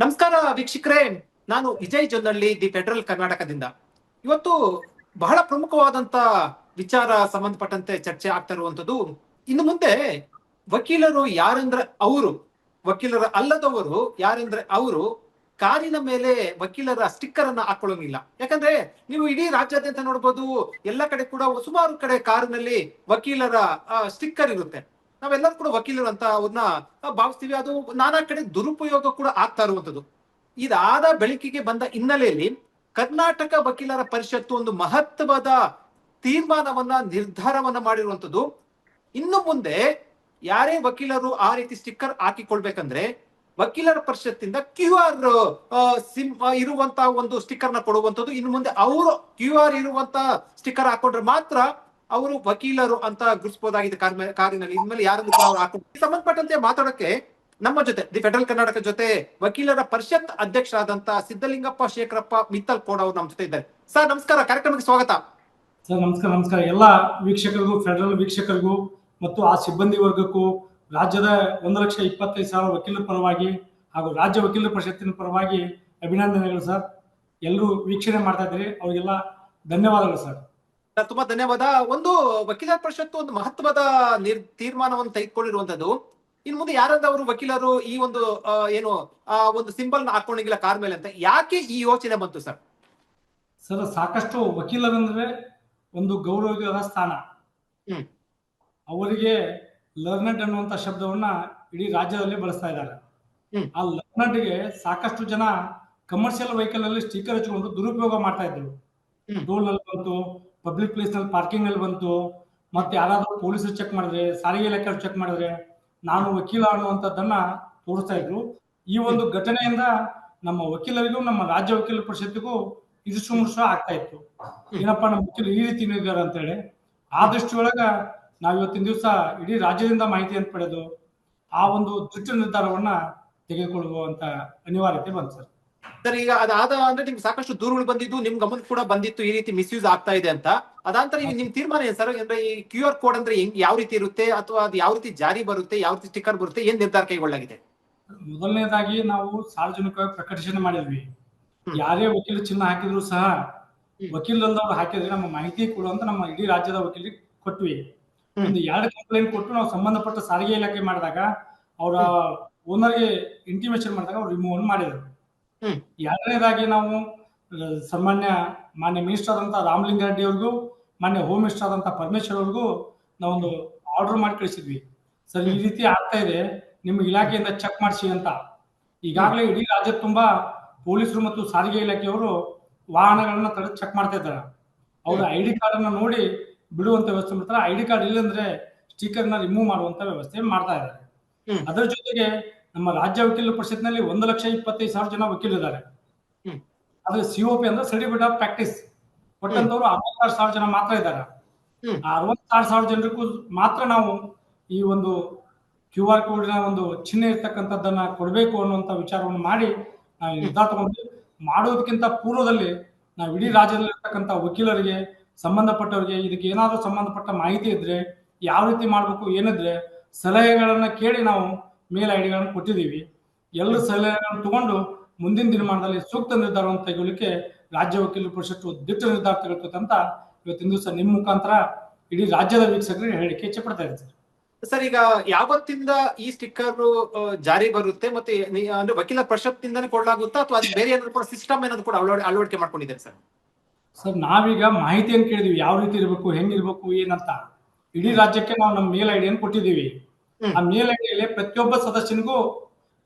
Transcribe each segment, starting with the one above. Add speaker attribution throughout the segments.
Speaker 1: ನಮಸ್ಕಾರ ವೀಕ್ಷಕರೇ, ನಾನು ವಿಜಯ್ ಜೊನ್ನಳ್ಳಿ ದಿ ಫೆಡರಲ್ ಕರ್ನಾಟಕದಿಂದ. ಇವತ್ತು ಬಹಳ ಪ್ರಮುಖವಾದಂತ ವಿಚಾರ ಸಂಬಂಧಪಟ್ಟಂತೆ ಚರ್ಚೆ ಆಗ್ತಾ ಇರುವಂತದ್ದು ಇನ್ನು ಮುಂದೆ ವಕೀಲರು ಯಾರೆಂದ್ರೆ ಅವರು, ವಕೀಲರ ಅಲ್ಲದವರು ಯಾರಂದ್ರೆ ಅವರು, ಕಾರಿನ ಮೇಲೆ ವಕೀಲರ ಸ್ಟಿಕ್ಕರ್ ಅನ್ನ ಹಾಕೊಳ್ಳೋಂಗಿಲ್ಲ. ಯಾಕಂದ್ರೆ ನೀವು ಇಡೀ ರಾಜ್ಯಾದ್ಯಂತ ನೋಡ್ಬೋದು, ಎಲ್ಲ ಕಡೆ ಕೂಡ ಸುಮಾರು ಕಡೆ ಕಾರಿನಲ್ಲಿ ವಕೀಲರ ಸ್ಟಿಕ್ಕರ್ ಇರುತ್ತೆ. ನಾವೆಲ್ಲರೂ ಕೂಡ ವಕೀಲರು ಅಂತ ಅವ್ರನ್ನ ಭಾವಿಸ್ತೀವಿ. ಅದು ನಾನಾ ಕಡೆ ದುರುಪಯೋಗ ಕೂಡ ಆಗ್ತಾ ಇರುವಂತದ್ದು ಇದಾದ ಬೆಳಕಿಗೆ ಬಂದ ಹಿನ್ನೆಲೆಯಲ್ಲಿ ಕರ್ನಾಟಕ ವಕೀಲರ ಪರಿಷತ್ತು ಒಂದು ಮಹತ್ವದ ತೀರ್ಮಾನವನ್ನ, ನಿರ್ಧಾರವನ್ನ ಮಾಡಿರುವಂತದ್ದು ಇನ್ನು ಮುಂದೆ ಯಾರೇ ವಕೀಲರು ಆ ರೀತಿ ಸ್ಟಿಕ್ಕರ್ ಹಾಕಿಕೊಳ್ಬೇಕಂದ್ರೆ ವಕೀಲರ ಪರಿಷತ್ತಿಂದ ಕ್ಯೂ ಆರ್ ಸಿಮ್ ಇರುವಂತಹ ಒಂದು ಸ್ಟಿಕ್ಕರ್ನ ಇನ್ನು ಮುಂದೆ ಅವರು ಕ್ಯೂ ಆರ್ ಇರುವಂತಹ ಸ್ಟಿಕ್ಕರ್ ಹಾಕೊಂಡ್ರೆ ಮಾತ್ರ ಅವರು ವಕೀಲರು ಅಂತ ಗುರುತಿಸಬಹುದಾಗಿದೆ. ಕಾರ್- ಕಾರಿನಲ್ಲಿ. ಇನ್ಮೇಲೆ ಯಾರನ್ನು ಕೂಡ ಸಂಬಂಧಪಟ್ಟಂತೆ ಮಾತಾಡಕ್ಕೆ ನಮ್ಮ ಜೊತೆ ದಿ ಫೆಡರಲ್ ಕರ್ನಾಟಕ ಜೊತೆ ವಕೀಲರ ಪರಿಷತ್ ಅಧ್ಯಕ್ಷರಾದಂತ ಸಿದ್ದಲಿಂಗಪ್ಪ ಶೇಖರಪ್ಪ ಮಿತ್ತಲ್ ಕೋಡ್ ಅವರು ನಮ್ಮ ಜೊತೆ ಇದ್ದಾರೆ. ಸರ್ ನಮಸ್ಕಾರ. ಕಾರ್ಯಕ್ರಮಕ್ಕೆ ಸ್ವಾಗತ.
Speaker 2: ಸರ್ ನಮಸ್ಕಾರ ನಮಸ್ಕಾರ. ಎಲ್ಲ ವೀಕ್ಷಕರಿಗೂ ಫೆಡರಲ್ ವೀಕ್ಷಕರಿಗೂ ಮತ್ತು ಆ ಸಿಬ್ಬಂದಿ ವರ್ಗಕ್ಕೂ ರಾಜ್ಯದ ಒಂದು ಲಕ್ಷ ಇಪ್ಪತ್ತೈದು ಸಾವಿರ ವಕೀಲರ ಪರವಾಗಿ ಹಾಗೂ ರಾಜ್ಯ ವಕೀಲರ ಪರಿಷತ್ತಿನ ಪರವಾಗಿ ಅಭಿನಂದನೆಗಳು ಸರ್. ಎಲ್ಲರೂ ವೀಕ್ಷಣೆ ಮಾಡ್ತಾ ಇದ್ದೀರಿ. ಅವರಿಗೆಲ್ಲ ಧನ್ಯವಾದಗಳು ಸರ್,
Speaker 1: ತುಂಬಾ ಧನ್ಯವಾದ. ಒಂದು ವಕೀಲರ ಪರಿಷತ್ತು ಒಂದು ಮಹತ್ವದ ನಿರ್ ತೀರ್ಮಾನವನ್ನು ತೆಗೆದುಕೊಂಡಿರುವಂತದ್ದು. ಇನ್ ಮುಂದೆ ಯಾರಾದ್ರೂ ವಕೀಲರು ಈ ಒಂದು ಏನು ಆ ಒಂದು ಸಿಂಬಲ್ನ ಹಾಕೊಂಡಿಲ್ಲ ಕಾರ್ ಮೇಲೆ ಅಂತ ಯಾಕೆ ಈ ಯೋಚನೆ ಬಂತು ಸರ್?
Speaker 2: ಸರ್ ಸಾಕಷ್ಟು ವಕೀಲರಂದ್ರೆ ಒಂದು ಗೌರವದ ಸ್ಥಾನ. ಅವರಿಗೆ ಲರ್ನೆಡ್ ಅನ್ನುವಂತ ಶಬ್ದವನ್ನ ಇಡೀ ರಾಜ್ಯದಲ್ಲಿ ಬಳಸ್ತಾ ಇದ್ದಾರೆ. ಆ ಲರ್ನೆಡ್ಗೆ ಸಾಕಷ್ಟು ಜನ ಕಮರ್ಷಿಯಲ್ ವೆಹಿಕಲ್ ಅಲ್ಲಿ ಸ್ಟಿಕರ್ ಹಚ್ಕೊಂಡು ದುರುಪಯೋಗ ಮಾಡ್ತಾ ಇದ್ರು. ಡೋಲ್ ಬಂತು ಪಬ್ಲಿಕ್ ಪ್ಲೇಸ್ನಲ್ಲಿ ಪಾರ್ಕಿಂಗ್ ಅಲ್ಲಿ ಬಂತು, ಮತ್ತೆ ಯಾರಾದ್ರೂ ಪೊಲೀಸರು ಚೆಕ್ ಮಾಡಿದ್ರೆ, ಸಾರಿಗೆ ಇಲಾಖೆ ಚೆಕ್ ಮಾಡಿದ್ರೆ, ನಾನು ವಕೀಲ ಅನ್ನುವಂಥದ್ದನ್ನ ತೋರಿಸ್ತಾ ಇದ್ರು. ಈ ಒಂದು ಘಟನೆಯಿಂದ ನಮ್ಮ ವಕೀಲರಿಗೂ, ನಮ್ಮ ರಾಜ್ಯ ವಕೀಲ ಪರಿಷತ್ತಿಗೂ ಇದು ಮುರುಸು ಆಗ್ತಾ ಇತ್ತು. ಏನಪ್ಪಾ, ನಮ್ಮ ವಕೀಲರು ಈ ರೀತಿ ನೀಡಿದ್ದಾರೆ ಅಂತ ಹೇಳಿ. ಆ ದೃಷ್ಟಿಯೊಳಗ ನಾವ್ ಇವತ್ತಿನ ದಿವಸ ಇಡೀ ರಾಜ್ಯದಿಂದ ಮಾಹಿತಿಯನ್ನು ಪಡೆದು, ಆ ಒಂದು ದುಷ್ಟ ನಿರ್ಧಾರವನ್ನ ತೆಗೆದುಕೊಳ್ಳುವಂತ ಅನಿವಾರ್ಯತೆ ಬಂತು ಸರ್.
Speaker 1: ಸರ್ ಈಗ ಅದಾದ ಅಂದ್ರೆ ನಿಮ್ಗೆ ಸಾಕಷ್ಟು ದೂರುಗಳು ಬಂದಿದ್ದು ನಿಮ್ ಗಮನ ಕೂಡ ಬಂದಿತ್ತು ಈ ರೀತಿ ಮಿಸ್ಯೂಸ್ ಆಗ್ತಾ ಇದೆ ಅಂತ. ಅದಾಂತರ ಈಗ ನಿಮ್ ತೀರ್ಮಾನ ಏನ್ ಸರ್? ಅಂದ್ರೆ ಈ ಕ್ಯೂ ಆರ್ ಕೋಡ್ ಅಂದ್ರೆ ಹೆಂಗ್ ಯಾವ ರೀತಿ ಇರುತ್ತೆ ಅಥವಾ ಅದು ಯಾವ ರೀತಿ ಜಾರಿ ಬರುತ್ತೆ ಯಾವ ರೀತಿ ಸ್ಟಿಕ್ಕರ್ ಬರುತ್ತೆ ಏನ್ ನಿರ್ಧಾರ ಕೈಗೊಳ್ಳಲಾಗಿದೆ?
Speaker 2: ಮೊದಲನೇದಾಗಿ ನಾವು ಸಾರ್ವಜನಿಕವಾಗಿ ಪ್ರಕಟಣೆ ಮಾಡಿದ್ವಿ. ಯಾರೇ ವಕೀಲ ಚಿನ್ನ ಹಾಕಿದ್ರು ಸಹ
Speaker 1: ಹ್ಮ್.
Speaker 2: ವಕೀಲರಲ್ಲವ್ರು ಹಾಕಿದ್ರೆ ನಮ್ಮ ಮಾಹಿತಿ ಕೊಡು ಅಂತ ನಮ್ಮ ಇಡೀ ರಾಜ್ಯದ ವಕೀಲರಿಗೆ ಕೊಟ್ವಿ. ಒಂದು ಎರಡು ಕಂಪ್ಲೇಂಟ್ ಕೊಟ್ಟು ನಾವು ಸಂಬಂಧಪಟ್ಟ ಸಾರಿಗೆ ಇಲಾಖೆ ಮಾಡಿದಾಗ ಅವರ ಓನರ್ಗೆ ಇಂಟಿಮೇಷನ್ ಮಾಡಿದಾಗ ಅವ್ರು ರಿಮೂವ್ ಮಾಡಿದ್ರು. ಎರಡನೇದಾಗಿ ನಾವು ಸಾಮಾನ್ಯ ಸನ್ಮಾನ್ಯ ಮಾನ್ಯ ಮಿನಿಸ್ಟರ್ ಆದಂತ ರಾಮಲಿಂಗಾರೆಡ್ಡಿ ಅವ್ರಿಗೂ ಮಾನ್ಯ ಹೋಮ್ ಮಿನಿಸ್ಟರ್ ಆದಂತ ಪರಮೇಶ್ವರ್ ಅವ್ರಿಗೂ ನಾವೊಂದು ಆರ್ಡರ್ ಮಾಡಿ ಕಳಿಸಿದ್ವಿ. ಸರ್ ಈ ರೀತಿ ಆಗ್ತಾ ಇದೆ. ನಿಮ್ಮ ಇಲಾಖೆಯಿಂದ ಚೆಕ್ ಮಾಡಿಸಿ ಅಂತ. ಈಗಾಗಲೇ ಇಡೀ ರಾಜ್ಯ ತುಂಬಾ ಪೊಲೀಸರು ಮತ್ತು ಸಾರಿಗೆ ಇಲಾಖೆಯವರು ವಾಹನಗಳನ್ನ ತಡೆದು ಚೆಕ್ ಮಾಡ್ತಾ ಇದ್ದಾರೆ. ಅವ್ರ ಐ ಡಿ ಕಾರ್ಡ್ ಅನ್ನ ನೋಡಿ ಬಿಡುವಂತ ವ್ಯವಸ್ಥೆ ಮಾಡ್ತಾರೆ. ಐ ಡಿ ಕಾರ್ಡ್ ಇಲ್ಲಂದ್ರೆ ಸ್ಟಿಕರ್ನ ರಿಮೂವ್ ಮಾಡುವಂತ ವ್ಯವಸ್ಥೆ ಮಾಡ್ತಾ ಇದ್ದಾರೆ. ಅದರ ಜೊತೆಗೆ ನಮ್ಮ ರಾಜ್ಯ ವಕೀಲರ ಪರಿಷತ್ನಲ್ಲಿ ಒಂದು ಲಕ್ಷ ಇಪ್ಪತ್ತೈದು ಸಾವಿರ ಜನ ವಕೀಲರಿದ್ದಾರೆ
Speaker 1: ಸಿ
Speaker 2: ಆದ್ರೆ ಸಿಒಪಿ ಅಂದ್ರೆ ಸರ್ಟಿಫಿಕೇಟ್ ಆಫ್ ಪ್ರಾಕ್ಟೀಸ್. ಕೊಟ್ಟಂತವ್ರು ಅರವತ್ತಾರು ಸಾವಿರ ಜನ ಮಾತ್ರ ಇದ್ದಾರೆ. ಆ ಅರವತ್ತಾರು ಸಾವಿರ ಜನರಿಗೂ ಮಾತ್ರ ನಾವು ಈ ಒಂದು ಕ್ಯೂ ಆರ್ ಕೋಡ್ನ ಒಂದು ಚಿಹ್ನೆ ಇರ್ತಕ್ಕಂಥದ್ದನ್ನ ಕೊಡಬೇಕು ಅನ್ನುವಂಥ ವಿಚಾರವನ್ನು ಮಾಡಿ ನಾವು ನಿರ್ಧಾರ ತಗೊಂಡು ಮಾಡೋದಕ್ಕಿಂತ ಪೂರ್ವದಲ್ಲಿ ನಾವು ಇಡೀ ರಾಜ್ಯದಲ್ಲಿ ಇರ್ತಕ್ಕಂಥ ವಕೀಲರಿಗೆ ಸಂಬಂಧಪಟ್ಟವರಿಗೆ ಇದಕ್ಕೆ ಏನಾದರೂ ಸಂಬಂಧಪಟ್ಟ ಮಾಹಿತಿ ಇದ್ರೆ ಯಾವ ರೀತಿ ಮಾಡಬೇಕು ಏನಿದ್ರೆ ಸಲಹೆಗಳನ್ನ ಕೇಳಿ ನಾವು ಮೇಲ್ ಐಡಿಗಳನ್ನು ಕೊಟ್ಟಿದ್ದೀವಿ. ಎಲ್ಲ ಸಲಹೆಗಳನ್ನು ತಗೊಂಡು ಮುಂದಿನ ದಿನಮಾನದಲ್ಲಿ ಸೂಕ್ತ ನಿರ್ಧಾರವನ್ನು ತೆಗೆಯಲಿಕ್ಕೆ ರಾಜ್ಯ ವಕೀಲರ ಪರಿಷತ್ತು ದಿಟ್ಟ ನಿರ್ಧಾರ ತೆಗೆದುಕೊತ ಅಂತ ಇವತ್ತಿನ ದಿವಸ ನಿಮ್ಮ ಮುಖಾಂತರ ಇಡೀ ರಾಜ್ಯದ ವೀಕ್ಷಕರಿಗೆ ಹೇಳಿಕೆ ಇಚ್ಛೆ ಪಡ್ತಾ ಇದ್ದೀನಿ. ಸರ್
Speaker 1: ಈಗ ಯಾವತ್ತಿಂದ ಈ ಸ್ಟಿಕ್ಕರ್ ಜಾರಿ ಬರುತ್ತೆ ಮತ್ತೆ ಅಂದ್ರೆ ವಕೀಲ ಪರಿಷತ್ತಿಂದಾನೇ ಕೊಡಲಾಗುತ್ತಾ ಅಥವಾ ಅದು ಬೇರೆ ಏನಾದ್ರು ಕೂಡ ಸಿಸ್ಟಮ್ ಏನಾದ್ರು ಕೂಡ ಅಳವಡಿ ಅಳವಡಿಕೆ ಮಾಡ್ಕೊಂಡಿದ್ದಾರೆ ಸರ್?
Speaker 2: ಸರ್ ನಾವೀಗ ಮಾಹಿತಿಯನ್ನು ಕೇಳಿದೀವಿ ಯಾವ ರೀತಿ ಇರಬೇಕು ಹೆಂಗಿರ್ಬೇಕು ಏನಂತ. ಇಡೀ ರಾಜ್ಯಕ್ಕೆ ನಾವು ನಮ್ಮ ಮೇಲ್ ಐಡಿಯನ್ನು ಕೊಟ್ಟಿದ್ದೀವಿ. ಆ ಮೇಲ್ ಐಡಿಯಲ್ಲಿ ಪ್ರತಿಯೊಬ್ಬ ಸದಸ್ಯನಿಗೂ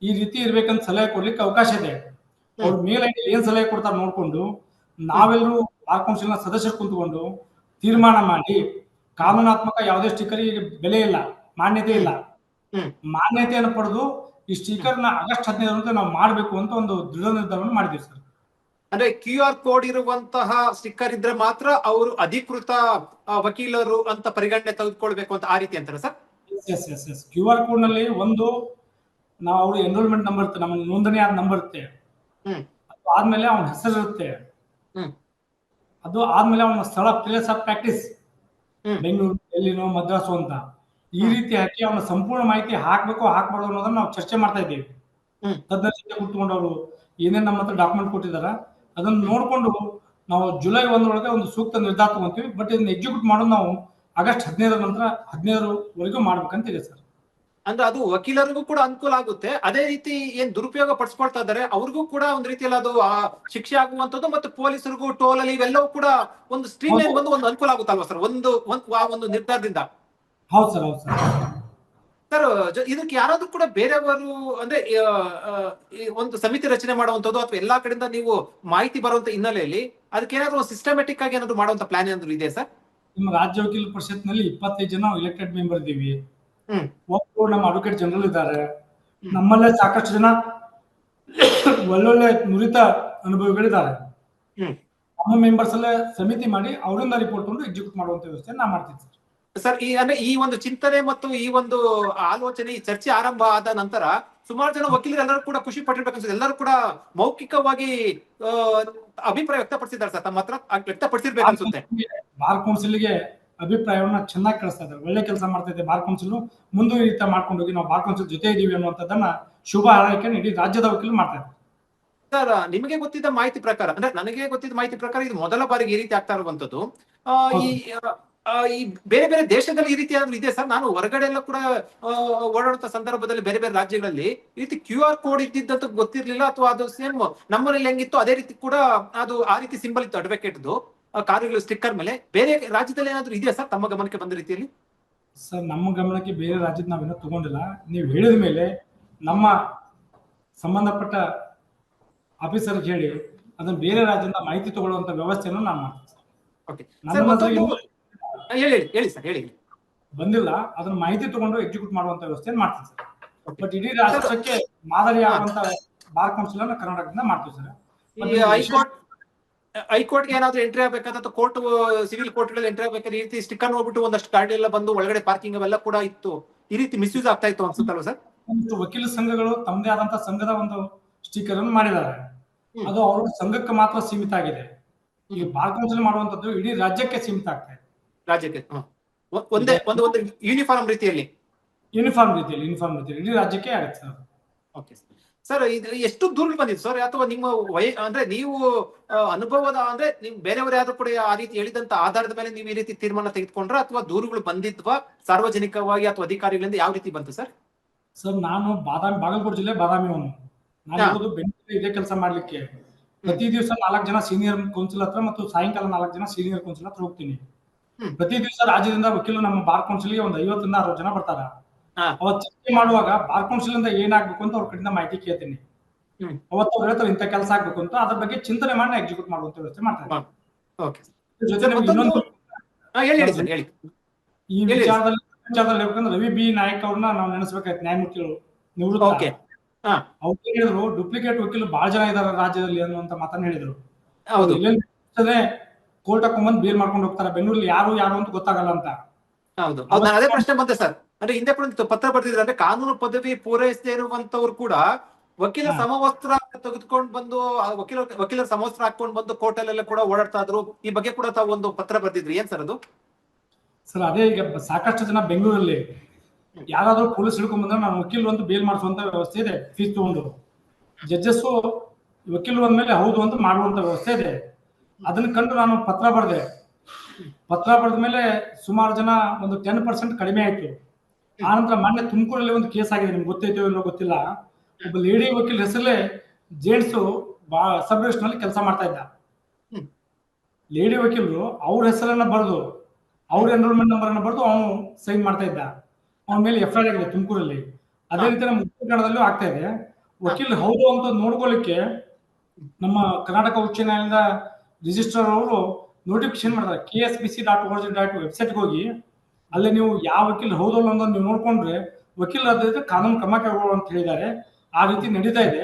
Speaker 2: ಈ ರೀತಿ ಇರ್ಬೇಕಂತ ಸಲಹೆ ಕೊಡ್ಲಿಕ್ಕೆ ಅವಕಾಶ ಇದೆ. ಅವ್ರ ಮೇಲ್ ಐಡಿ ಏನ್ ಸಲಹೆ ಕೊಡ್ತಾರ ನೋಡ್ಕೊಂಡು ನಾವೆಲ್ಲರೂ ಬಾರ್ ಕೌನ್ಸಿಲ್ನ ಸದಸ್ಯರು ಕುಂತ್ಕೊಂಡು ತೀರ್ಮಾನ ಮಾಡಿ ಕಾನೂನಾತ್ಮಕ ಯಾವುದೇ ಸ್ಟಿಕ್ಕರ್ ಈಗ ಬೆಲೆ ಇಲ್ಲ ಮಾನ್ಯತೆ ಇಲ್ಲ. ಮಾನ್ಯತೆಯನ್ನು ಪಡೆದು ಈ ಸ್ಟಿಕ್ಕರ್ನ ಆಗಸ್ಟ್ ಹದಿನೈದರಂತೆ ನಾವು ಮಾಡಬೇಕು ಅಂತ ಒಂದು ದೃಢ ನಿರ್ಧಾರವನ್ನು ಮಾಡಿದ್ವಿ ಸರ್.
Speaker 1: ಅಂದ್ರೆ ಕ್ಯೂ ಆರ್ ಕೋಡ್ ಇರುವಂತಹ ಸ್ಟಿಕ್ಕರ್ ಇದ್ರೆ ಮಾತ್ರ ಅವರು ಅಧಿಕೃತ ವಕೀಲರು ಅಂತ ಪರಿಗಣನೆ ತೆಗೆದುಕೊಳ್ಬೇಕು ಅಂತ ಆ ರೀತಿ ಅಂತಾರೆ sir?
Speaker 2: Yes yes yes Q R ಕೋಡ್ನಲ್ಲಿ ಒಂದು ನಾವು ಅವ್ರ ಎನ್ರೋಲ್ಮೆಂಟ್ ನಂಬರ್ ಇರುತ್ತೆ ನಮ್ಮ ನೋಂದಣಿ ಆದ ನಂಬರ್ ಇರುತ್ತೆ. ಅದು ಆದ್ಮೇಲೆ ಅವನ ಹೆಸರು ಇರುತ್ತೆ. ಅದು ಆದ್ಮೇಲೆ ಅವನ ಸ್ಥಳ ಪ್ಲೇಸ್ ಆಫ್ ಪ್ರಾಕ್ಟೀಸ್ ಬೆಂಗಳೂರು ಎಲ್ಲಿನೋ ಮದ್ರಾಸು ಅಂತ. ಈ ರೀತಿ ಹಾಕಿ ಅವನ ಸಂಪೂರ್ಣ ಮಾಹಿತಿ ಹಾಕ್ಬೇಕು ಹಾಕ್ಬಾರ್ದು ಅನ್ನೋದನ್ನ ನಾವು ಚರ್ಚೆ ಮಾಡ್ತಾ ಇದ್ದೀವಿ. ತಜ್ಞರ ಜೊತೆ ಕೂತ್ಕೊಂಡು ಅವರು ಏನೇನ್ ನಮ್ಮ ಹತ್ರ ಡಾಕ್ಯುಮೆಂಟ್ ಕೊಟ್ಟಿದಾರ ಅದನ್ನ ನೋಡ್ಕೊಂಡು ನಾವು ಜುಲೈ ಒಂದರೊಳಗೆ ಒಂದು ಸೂಕ್ತ ನಿರ್ಧಾರ ತಗೊಂತೀವಿ. ಬಟ್ ಇದನ್ನ ಎಕ್ಸಿಕ್ಯೂಟ್ ಮಾಡೋದು ನಾವು ಆಗಸ್ಟ್ ಹದಿನೈದರ ನಂತರ ಹದಿನೈದರವರೆಗೂ ಮಾಡ್ಬೇಕಂತ ಇದೆ ಸರ್.
Speaker 1: ಅಂದ್ರೆ ಅದು ವಕೀಲರಿಗೂ ಕೂಡ ಅನುಕೂಲ ಆಗುತ್ತೆ. ಅದೇ ರೀತಿ ಏನ್ ದುರುಪಯೋಗ ಪಡಿಸ್ಕೊಳ್ತಾ ಇದ್ದಾರೆ ಅವ್ರಿಗೂ ಕೂಡ ಒಂದ್ ರೀತಿಯಲ್ಲಿ ಅದು ಆ, ಶಿಕ್ಷೆ ಆಗುವಂತದ್ದು ಮತ್ತು ಪೊಲೀಸರಿಗೂ ಟೋಲ್ ಅಲ್ಲಿ ಇವೆಲ್ಲವೂ ಕೂಡ ಒಂದು ಸ್ಟ್ರೀಮ್ ಲೈನ್ ಬಂದು ಒಂದು ಅನುಕೂಲ ಆಗುತ್ತಲ್ವಾ ಸರ್? ಒಂದು ಒಂದ್ ಆ ಒಂದು ನಿರ್ಧಾರದಿಂದ?
Speaker 2: ಹೌದು ಸರ್ ಹೌದು ಸರ್.
Speaker 1: ಸರ್ ಇದಕ್ಕೆ ಯಾರಾದ್ರೂ ಕೂಡ ಬೇರೆಯವರು ಅಂದ್ರೆ ಒಂದು ಸಮಿತಿ ರಚನೆ ಮಾಡುವಂತದ್ದು ಅಥವಾ ಎಲ್ಲಾ ಕಡೆಯಿಂದ ನೀವು ಮಾಹಿತಿ ಬರುವಂತ ಹಿನ್ನೆಲೆಯಲ್ಲಿ ಅದಕ್ಕೆ ಏನಾದ್ರು ಸಿಸ್ಟಮೆಟಿಕ್ ಆಗಿ ಏನಾದ್ರು ಮಾಡುವಂತ ಪ್ಲಾನ್ ಏನಾದ್ರು ಇದೆ ಸರ್?
Speaker 2: ನಿಮ್ಮ ರಾಜ್ಯ ವಕೀಲ ಪರಿಷತ್ನಲ್ಲಿ ಇಪ್ಪತ್ತೈದು ಜನ ಎಲೆಕ್ಟೆಡ್ ಮೆಂಬರ್ ಇದ್ದೀವಿ.
Speaker 1: ಹ್ಮ್.
Speaker 2: ಒಬ್ಬರು ನಮ್ಮ ಅಡ್ವೊಕೇಟ್ ಜನರಲ್ ಇದ್ದಾರೆ. ನಮ್ಮಲ್ಲೇ ಸಾಕಷ್ಟು ಜನ ಒಳ್ಳೊಳ್ಳೆ ನುರಿತ ಅನುಭವಿಗಳಿದ್ದಾರೆ. ನಮ್ಮ ಮೆಂಬರ್ಸ್ ಅಲ್ಲೇ ಸಮಿತಿ ಮಾಡಿ ಅವರಿಂದ ರಿಪೋರ್ಟ್ ತಗೊಂಡು ಎಕ್ಸಿಕ್ಯೂಟ್ ಮಾಡುವಂತ ವ್ಯವಸ್ಥೆ ನಾ ಮಾಡ್ತಿದ್ವಿ ಸರ್
Speaker 1: ಸರ್ ಈ ಅಂದ್ರೆ ಈ ಒಂದು ಚಿಂತನೆ ಮತ್ತು ಈ ಒಂದು ಆಲೋಚನೆ ಈ ಚರ್ಚೆ ಆರಂಭ ಆದ ನಂತರ ಸುಮಾರು ಜನ ವಕೀಲರು ಎಲ್ಲರೂ ಕೂಡ ಖುಷಿ ಪಟ್ಟಿರ್ಬೇಕು ಎಲ್ಲರೂ ಕೂಡ ಮೌಖಿಕವಾಗಿ ಅಭಿಪ್ರಾಯ ವ್ಯಕ್ತಪಡಿಸಿದ್ದಾರೆ ಸರ್. ತಮ್ಮ ಹತ್ರ ವ್ಯಕ್ತಪಡಿಸಿರ್ಬೇಕು ಅನ್ಸುತ್ತೆ
Speaker 2: ಬಾರ್ ಕೌನ್ಸಿಲ್ಗೆ ಅಭಿಪ್ರಾಯವನ್ನ ಚೆನ್ನಾಗಿ ಕಳಿಸ್ತಾ ಇದ್ದಾರೆ. ಒಳ್ಳೆ ಕೆಲಸ ಮಾಡ್ತಾ ಇದೆ ಬಾರ್ ಕೌನ್ಸಿಲ್. ಮುಂದುವರಿತಾ ಮಾಡ್ಕೊಂಡು ಹೋಗಿ ನಾವು ಬಾರ್ ಕೌನ್ಸಿಲ್ ಜೊತೆ ಇದೀವಿ ಅನ್ನುವಂಥದ್ದನ್ನ ಶುಭ ಹಾರೈಕೆಯನ್ನು ಇಡೀ ರಾಜ್ಯದ ವಕೀಲರು ಮಾಡ್ತಾ ಇದ್ದಾರೆ.
Speaker 1: ಸರ್ ನಿಮಗೆ ಗೊತ್ತಿದ್ದ ಮಾಹಿತಿ ಪ್ರಕಾರ ಅಂದ್ರೆ ನನಗೆ ಗೊತ್ತಿದ್ದ ಮಾಹಿತಿ ಪ್ರಕಾರ ಇದು ಮೊದಲ ಬಾರಿಗೆ ಈ ರೀತಿ ಆಗ್ತಾ ಇರುವಂತದ್ದು ಈ ಈ ಬೇರೆ ಬೇರೆ ದೇಶದಲ್ಲಿ ಈ ರೀತಿ ಆದ್ರೂ ಇದೆ ಸರ್? ನಾನು ಹೊರಗಡೆ ಎಲ್ಲ ಕೂಡ ಓಡಾಡುವ ಸಂದರ್ಭದಲ್ಲಿ ಬೇರೆ ಬೇರೆ ರಾಜ್ಯಗಳಲ್ಲಿ ಈ ರೀತಿ ಕ್ಯೂ ಆರ್ ಕೋಡ್ ಇದ್ದಿದ್ದಂತ ಗೊತ್ತಿರ್ಲಿಲ್ಲ ಅಥವಾ ಅದು ಸೇಮ್ ನಮ್ಮಲ್ಲಿ ಹೆಂಗಿತ್ತು ಅದೇ ರೀತಿ ಕೂಡ ಅದು ಆ ರೀತಿ ಸಿಂಬಲ್ ಇತ್ತು ಅಡ್ವೊಕೇಟ್ದು ಕಾರ್ಗಳು ಸ್ಟಿಕ್ಕರ್ ಮೇಲೆ. ಬೇರೆ ರಾಜ್ಯದಲ್ಲಿ ಏನಾದ್ರು ಇದೆಯಾ ಸರ್ ತಮ್ಮ ಗಮನಕ್ಕೆ ಬಂದ ರೀತಿಯಲ್ಲಿ?
Speaker 2: ಸರ್ ನಮ್ಮ ಗಮನಕ್ಕೆ ಬೇರೆ ರಾಜ್ಯದ ನಾವೇನೋ ತಗೊಂಡಿಲ್ಲ. ನೀವು ಹೇಳಿದ ಮೇಲೆ ನಮ್ಮ ಸಂಬಂಧಪಟ್ಟ ಆಫೀಸರ್ ಹೇಳಿ ಅದನ್ನ ಬೇರೆ ರಾಜ್ಯದಿಂದ ಮಾಹಿತಿ ತಗೊಳ್ಳುವಂತ ವ್ಯವಸ್ಥೆಯನ್ನು ನಾನು ಮಾಡ್ತೀನಿ
Speaker 1: ಹೇಳಿ ಹೇಳಿ ಹೇಳಿ ಸರ್ ಹೇಳಿ
Speaker 2: ಬಂದಿಲ್ಲ ಅದನ್ನ ಮಾಹಿತಿ ತಗೊಂಡು ಎಕ್ಸಿಕ್ಯೂಟ್ ಮಾಡುವಂತ ವ್ಯವಸ್ಥೆ ಮಾಡ್ತೀವಿ ಸರ್. ಬಟ್ ಇಡೀ ರಾಷ್ಟ್ರಕ್ಕೆ ಮಾದರಿ ಆಗುವಂತ ಬಾರ್ ಕೌನ್ಸಿಲ್ ಅನ್ನ ಕರ್ನಾಟಕದಿಂದ ಮಾಡ್ತೀವಿ ಸರ್.
Speaker 1: ಈ ಹೈಕೋರ್ಟ್ ಹೈಕೋರ್ಟ್ಗೆ ಏನಾದ್ರು ಎಂಟ್ರಿ ಆಗ್ಬೇಕಾದ್ರೆ ಕೋರ್ಟ್ ಸಿವಿಲ್ ಕೋರ್ಟ್ಗಳಲ್ಲಿ ಎಂಟ್ರಿ ಆಗ್ಬೇಕಾದ್ರೆ ಈ ರೀತಿ ಸ್ಟಿಕ್ಕನ್ ಹೋಗ್ಬಿಟ್ಟು ಒಂದಷ್ಟು ಗಾಡಿ ಎಲ್ಲ ಬಂದು ಒಳಗಡೆ ಪಾರ್ಕಿಂಗ್ ಅವೆಲ್ಲ ಕೂಡ ಇತ್ತು. ಈ ರೀತಿ ಮಿಸ್ಯೂಸ್ ಆಗ್ತಾ ಇತ್ತು ಅನ್ಸುತ್ತಲ್ವ ಸರ್?
Speaker 2: ಒಂದಿಷ್ಟು ವಕೀಲ ಸಂಘಗಳು ತಮ್ಮದೇ ಆದಂತ ಸಂಘದ ಒಂದು ಸ್ಟಿಕರ್ ಅನ್ನು ಮಾಡಿದ್ದಾರೆ. ಅದು ಅವ್ರ ಸಂಘಕ್ಕೆ ಮಾತ್ರ ಸೀಮಿತ ಆಗಿದೆ. ಈ ಬಾರ್ ಕೌನ್ಸಿಲ್ ಮಾಡುವಂತದ್ದು ಇಡೀ ರಾಜ್ಯಕ್ಕೆ ಸೀಮಿತ ಆಗ್ತಾ ಇದೆ.
Speaker 1: ರಾಜ್ಯಕ್ಕೆ. ಒಂದೇ ಒಂದು ಒಂದು ಯೂನಿಫಾರ್ಮ್ ರೀತಿಯಲ್ಲಿ.
Speaker 2: ಯೂನಿಫಾರ್ಮ್ ರೀತಿಯಲ್ಲಿ ಯೂನಿಫಾರ್ಮ್ ರೀತಿಯಲ್ಲಿ. ಇಡೀ ರಾಜ್ಯಕ್ಕೆ ಆಗುತ್ತೆ ಸರ್.
Speaker 1: ಓಕೆ ಸರ್ ಇದು ಎಷ್ಟು ದೂರ ಬಂದಿತ್ತು ಸರ್ ಅಥವಾ ನಿಮ್ಮ ವಯ ಅಂದ್ರೆ ನೀವು ಅನುಭವದ ಅಂದ್ರೆ ನಿಮ್ ಬೇರೆಯವರು ಯಾರು ಕೂಡ ಆ ರೀತಿ ಹೇಳಿದಂತ ಆಧಾರದ ಮೇಲೆ ನೀವು ಈ ರೀತಿ ತೀರ್ಮಾನ ತೆಗೆದುಕೊಂಡ್ರ? ಅಥವಾ ದೂರುಗಳು ಬಂದಿದ್ವಾ? ಸಾರ್ವಜನಿಕವಾಗಿ ಅಥವಾ ಅಧಿಕಾರಿಗಳಿಂದ ಯಾವ ರೀತಿ ಬಂತು ಸರ್
Speaker 2: ಸರ್ ನಾನು ಬಾದಾಮಿ ಬಾಗಲಕೋಟೆ ಜಿಲ್ಲೆ ಬಾದಾಮಿಯವನು ನಾನು
Speaker 1: ಹಾ.
Speaker 2: ಇರೋದು ಬೆಂಗಳೂರು ಇದೇ ಕೆಲಸ ಮಾಡ್ಲಿಕ್ಕೆ. ಪ್ರತಿ ದಿವಸ ನಾಲ್ಕು ಜನ ಸೀನಿಯರ್ ಕೌನ್ಸಿಲ್ ಹತ್ರ ಮತ್ತು ಸಾಯಂಕಾಲ ನಾಲ್ಕು ಜನ ಸೀನಿಯರ್ ಕೌನ್ಸಿಲ್ ಹತ್ರ ಹೋಗ್ತೀನಿ. ಪ್ರತಿ ದಿವಸ ರಾಜ್ಯದಿಂದ ವಕೀಲರು ನಮ್ಮ ಬಾರ್ ಕೌನ್ಸಿಲ್ಗೆ ಒಂದು ಐವತ್ತರಿಂದ ಅರವತ್ತು ಜನ ಬರ್ತಾರ.
Speaker 1: ಅವತ್
Speaker 2: ಅವತ್ತು ಚರ್ಚೆ ಮಾಡುವಾಗ ಬಾರ್ ಕೌನ್ಸಿಲ್ ಇಂದ ಏನಾಗ್ಬೇಕು ಅಂತ ಅವ್ರ ಕಡೆಯಿಂದ ಮಾಹಿತಿ ಕೇಳ್ತೀನಿ. ಅವತ್ತು ಅವ್ರು ಹೇಳ್ತಾರೆ ಇಂಥ ಕೆಲಸ ಆಗ್ಬೇಕು ಅಂತ ಅದ್ರ ಬಗ್ಗೆ ಚಿಂತನೆ ಮಾಡಿ ಎಕ್ಸಿಕ್ಯೂಟ್ ಮಾಡುವಂತ ವ್ಯವಸ್ಥೆ ಮಾಡ್ತಾರೆ ಜೊತೆ ಇನ್ನೊಂದು ಈ. ವಿಚಾರದಲ್ಲಿ ವಿಚಾರದಲ್ಲಿ ಹೇಳ್ಬೇಕಂದ್ರೆ ರವಿ ಬಿ ನಾಯಕ್ ಅವ್ರನ್ನ ನಾವು ನೆನೆಸ್ಬೇಕಾಯ್ತು ನ್ಯಾಯಮೂರ್ತಿಗಳು ನಿವೃತ್ತ. ಅವ್ರು ಹೇಳಿದ್ರು ಡೂಪ್ಲಿಕೇಟ್ ವಕೀಲರು ಬಹಳ ಜನ ಇದಾರೆ ರಾಜ್ಯದಲ್ಲಿ ಅನ್ನುವಂತ ಮಾತನ್ನ ಹೇಳಿದ್ರು.
Speaker 1: ಹೌದು.
Speaker 2: ಕೋರ್ಟ್ ಹಾಕೊಂಡ್ಬಂದು ಬೇಲ್ ಮಾಡ್ಕೊಂಡು ಹೋಗ್ತಾರೆ. ಬೆಂಗಳೂರಲ್ಲಿ ಯಾರು ಯಾರು ಅಂತ ಗೊತ್ತಾಗಲ್ಲ ಅಂತ.
Speaker 1: ಹೌದು. ನಾನು ಅದೇ ಪ್ರಶ್ನೆ ಬಂದೆ ಸರ್. ಅಂದ್ರೆ ಹಿಂದೆ ಪತ್ರ ಬರ್ತಿದ್ರೆ ಅಂದ್ರೆ ಕಾನೂನು ಪದವಿ ಪೂರೈಸದೇ ಇರುವಂತವ್ರು ಕೂಡ ವಕೀಲ. ಸಮವಸ್ತ್ರ ತೆಗೆದುಕೊಂಡು ಬಂದು ವಕೀಲ ವಕೀಲರ ಸಮವಸ್ತ್ರ ಹಾಕೊಂಡು ಬಂದು ಕೋರ್ಟ್ ಅಲ್ಲೆಲ್ಲ ಕೂಡ ಓಡಾಡ್ತಾ ಇದ್ರು. ಈ ಬಗ್ಗೆ ಕೂಡ ತಾವು ಒಂದು ಪತ್ರ ಬರ್ತಿದ್ರಿ ಏನ್ ಸರ್ ಅದು?
Speaker 2: ಸರ್ ಅದೇ ಈಗ ಸಾಕಷ್ಟು ಜನ ಬೆಂಗಳೂರಲ್ಲಿ ಯಾರಾದ್ರೂ ಪೊಲೀಸ್ ಹಿಡ್ಕೊಂಡ್ ಬಂದ್ರೆ ನಾನು ವಕೀಲ್ ಒಂದು ಬೇಲ್ ಮಾಡಿಸುವಂತ ವ್ಯವಸ್ಥೆ ಇದೆ. ಫೀಸ್ ತಗೊಂಡು. ಜಡ್ಜಸ್ ವಕೀಲ್ ಅಂದ್ಮೇಲೆ ಹೌದು ಅಂತ ಮಾಡುವಂತ ವ್ಯವಸ್ಥೆ ಇದೆ. ಅದನ್ನ ಕಂಡು ನಾನು ಪತ್ರ ಬರೆದೆ. ಪತ್ರ ಬರೆದ ಮೇಲೆ ಸುಮಾರು ಜನ ಒಂದು ಟೆನ್ ಪರ್ಸೆಂಟ್ ಕಡಿಮೆ ಆಯ್ತು. ಆನಂತರ ಮೊನ್ನೆ ತುಮಕೂರಲ್ಲಿ ಒಂದು ಕೇಸ್ ಆಗಿದೆ ನಿಮ್ಗೆ ಗೊತ್ತೈತೋ ಇಲ್ಲೋ ಗೊತ್ತಿಲ್ಲ. ಒಬ್ಬ ಲೇಡಿ ವಕೀಲ್ ಹೆಸರಲ್ಲೇ ಜೇಂಟ್ಸು ಬಾ ಸಬ್ನಲ್ಲಿ ಕೆಲಸ ಮಾಡ್ತಾ ಇದ್ದ. ಲೇಡಿ ವಕೀಲರು ಅವ್ರ ಹೆಸರನ್ನ ಬರೆದು ಅವ್ರ ಎನ್ರೋಲ್ಮೆಂಟ್ ನಂಬರ್ ಅನ್ನ ಬರೆದು ಅವನು ಸೈನ್ ಮಾಡ್ತಾ ಇದ್ದ. ಅವನ ಮೇಲೆ ಎಫ್ ಐ ಆರ್ ಆಗಿದೆ ತುಮಕೂರಲ್ಲಿ. ಅದೇ ರೀತಿ ನಮ್ಮ ಉತ್ತರ ಕನ್ನಡದಲ್ಲೂ ಆಗ್ತಾ ಇದೆ. ವಕೀಲ್ ಹೌದು ಅಂತ ನೋಡ್ಕೊಳ್ಳಿಕ್ಕೆ ನಮ್ಮ ಕರ್ನಾಟಕ ಉಚ್ಚ ನ್ಯಾಯಾಲಯದ ರಿಜಿಸ್ಟ್ರಾರ್ ಅವರು ನೋಟಿಫಿಕೇಶನ್ ಮಾಡ್ತಾರೆ. K S B C dot O dot ವೆಬ್ಸೈಟ್ಗೆ ಹೋಗಿ ಅಲ್ಲಿ ನೀವು ಯಾವ ವಕೀಲ್ ಹೌದಲ್ಲ ಅಂತ ನೀವು ನೋಡ್ಕೊಂಡ್ರೆ ವಕೀಲರಾದ್ರೆ ಕಾನೂನು ಕ್ರಮ ಕೈಗೊಳ್ಳುವ ಅಂತ ಹೇಳಿದ್ದಾರೆ. ಆ ರೀತಿ ನಡೀತಾ ಇದೆ.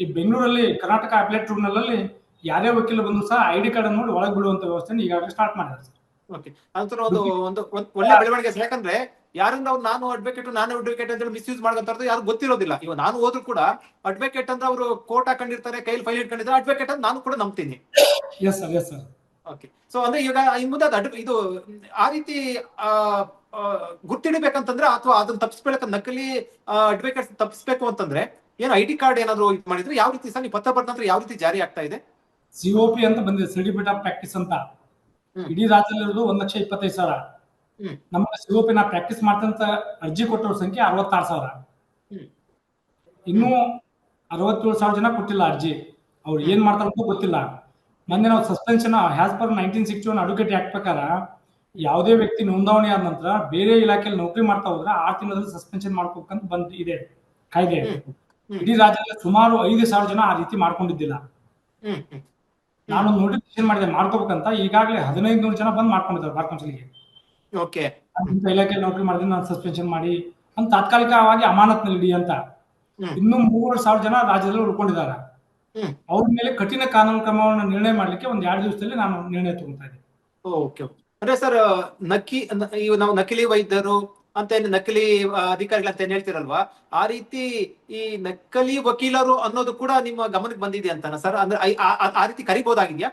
Speaker 2: ಈ ಬೆಂಗಳೂರಲ್ಲಿ ಕರ್ನಾಟಕ ಅಪ್ಲೇಟ್ ಟ್ರಿಬ್ಯುನಲ್ ಅಲ್ಲಿ ಯಾರೇ ವಕೀಲ ಬಂದು ಸಹ ಐ ಡಿ ಕಾರ್ಡ್ ನೋಡಿ ಒಳಗೆ ಬಿಡುವಂತ ವ್ಯವಸ್ಥೆ ಈಗಾಗಲೇ ಸ್ಟಾರ್ಟ್ ಮಾಡಿದ್ದಾರೆ ಸರ್.
Speaker 1: ಓಕೆ ಅಂತೂ ಒಂದು ಒಂದು ಒಳ್ಳೆ ಬೆಳವಣಿಗೆ ಯಾಕಂದ್ರೆ ಯಾರಿಂದ ಅವ್ರು ನಾನು ಅಡ್ವೊಕೇಟ್ ನಾನು ಅಡ್ವೊಕೇಟ್ ಅಂತ ಹೇಳಿ ಮಿಸ್ಯೂಸ್ ಮಾಡ್ಕೊಂತ ಯಾರು ಗೊತ್ತಿರೋದಿಲ್ಲ. ಇವಾಗ ನಾನು ಹೋದ್ರು ಕೂಡ ಅಡ್ವೊಕೇಟ್ ಅಂದ್ರೆ ಅವರು ಕೋರ್ಟ್ ಹಾಕೊಂಡಿರ್ತಾರೆ ಕೈಲಿ ಫೈಲ್ ಇಟ್ಕೊಂಡಿದ್ರೆ ಅಡ್ವೊಕೇಟ್ ಅಂತ ನಾನು ಕೂಡ ನಂಬ್ತೀನಿ.
Speaker 2: Yes sir yes sir
Speaker 1: okay so ಅಂದ್ರೆ ಈಗ ಇನ್ ಮುಂದೆ ಅದು ಇದು ಆ ರೀತಿ ಗುರ್ತಿಡಿಬೇಕಂತಂದ್ರೆ ಅಥವಾ ಅದನ್ನ ತಪ್ಪಿಸ್ಬೇಕ ನಕಲಿ ಅಡ್ವೊಕೇಟ್ ತಪ್ಪಿಸ್ಬೇಕು ಅಂತಂದ್ರೆ ಏನು ಐ ಡಿ ಕಾರ್ಡ್ ಏನಾದ್ರು ಇದು ಮಾಡಿದ್ರೆ ಯಾವ ರೀತಿ ಸರ್ ನೀವು ಪತ್ರ ಬರೆದ ನಂತರ ಯಾವ ರೀತಿ ಜಾರಿ ಆಗ್ತಾ ಇದೆ?
Speaker 2: ಸಿಒಪಿ ಅಂತ ಬಂದಿದೆ ಸರ್ಟಿಫಿಕೇಟ್ ಆಫ್ ಪ್ರಾಕ್ಟೀಸ್ ಅಂತ. ಇಡೀ ರಾಜ್ಯದಲ್ಲಿರೋದು ಒಂದ್ ಲಕ್ಷ ಇಪ್ಪತ್ತೈದು ಸಾವಿರ. ನಮ್ಮ ಸಿಒಪಿ ನಾ ಪ್ರಾಕ್ಟೀಸ್ ಮಾಡ್ತಂತ ಅರ್ಜಿ ಕೊಟ್ಟವ್ರ ಸಂಖ್ಯೆ ಅರವತ್ತಾರು ಸಾವಿರ. ಇನ್ನೂ ಅರವತ್ತೇಳು ಸಾವಿರ ಜನ ಕೊಟ್ಟಿಲ್ಲ ಅರ್ಜಿ. ಅವ್ರು ಏನ್ ಮಾಡ್ತಾರ ಅಂತ ಗೊತ್ತಿಲ್ಲ. ಮೊನ್ನೆ ನಾವು suspension has per nineteen sixty one advocate act ಪ್ರಕಾರ ಯಾವುದೇ ವ್ಯಕ್ತಿ ನೋಂದಣಿ ಆದ ನಂತರ ಬೇರೆ ಇಲಾಖೆಯಲ್ಲಿ ನೌಕರಿ ಮಾಡ್ತಾ ಹೋದ್ರೆ ಆರು ತಿಂಗಳಲ್ಲಿ ಸಸ್ಪೆನ್ಷನ್ ಮಾಡ್ಕೋಬೇಕಂತ ಬಂದ್ ಇದೆ ಕಾಯ್ದೆ. ಇಡೀ ರಾಜ್ಯದಲ್ಲಿ ಸುಮಾರು ಐದು ಸಾವಿರ ಜನ ಆ ರೀತಿ ಮಾಡ್ಕೊಂಡಿದ್ದಿಲ್ಲ. ನಾನು ನೋಟಿಫಿಕೇಶನ್ ಮಾಡಿದೆ ಮಾಡ್ಕೋಬೇಕಂತ ಈಗಾಗಲೇ ಹದಿನೈದು ನೂರು ಜನ ಬಂದ್ ಮಾಡ್ಕೊಂಡಿದ್ದಾರೆ ಬಾರ್ ಕೌನ್ಸಿಲ್ಗೆ
Speaker 1: ಓಕೆ.
Speaker 2: ಇಲಾಖೆ ನೌಕರಿ ಮಾಡಿದ್ರೆ ನಾನು ಸಸ್ಪೆನ್ಷನ್ ಮಾಡಿ. ಅಂತ ತಾತ್ಕಾಲಿಕವಾಗಿ ಅಮಾನತ್ನಲ್ಲಿ ಅಂತ. ಇನ್ನೂ ಮೂರು ಸಾವಿರ ಜನ ರಾಜ್ಯದಲ್ಲಿ ಉಳ್ಕೊಂಡಿದ್ದಾರೆ. ಅವ್ರ ಮೇಲೆ ಕಠಿಣ ಕಾನೂನು ಕ್ರಮವನ್ನು ನಿರ್ಣಯ ಮಾಡ್ಲಿಕ್ಕೆ ಒಂದ್ ಎರಡು ದಿವಸದಲ್ಲಿ ನಾನು ನಿರ್ಣಯ ತಗೊಂತಾ ಇದ್ದೀನಿ.
Speaker 1: ಓಕೆ ಅಂದ್ರೆ ಸರ್ ನಕಿ ಇವು ನಾವು ನಕಲಿ ವೈದ್ಯರು ಅಂತ ಏನು ನಕಲಿ ಅಧಿಕಾರಿಗಳು ಅಂತ ಏನ್ ಹೇಳ್ತಿರಲ್ವಾ? ಆ ರೀತಿ ಈ ನಕಲಿ ವಕೀಲರು ಅನ್ನೋದು ಕೂಡ ನಿಮ್ಮ ಗಮನಕ್ಕೆ ಬಂದಿದೆ ಅಂತಾನ ಸರ್? ಅಂದ್ರೆ ಆ ರೀತಿ ಕರಿಬಹುದಾಗಿದ್ಯಾ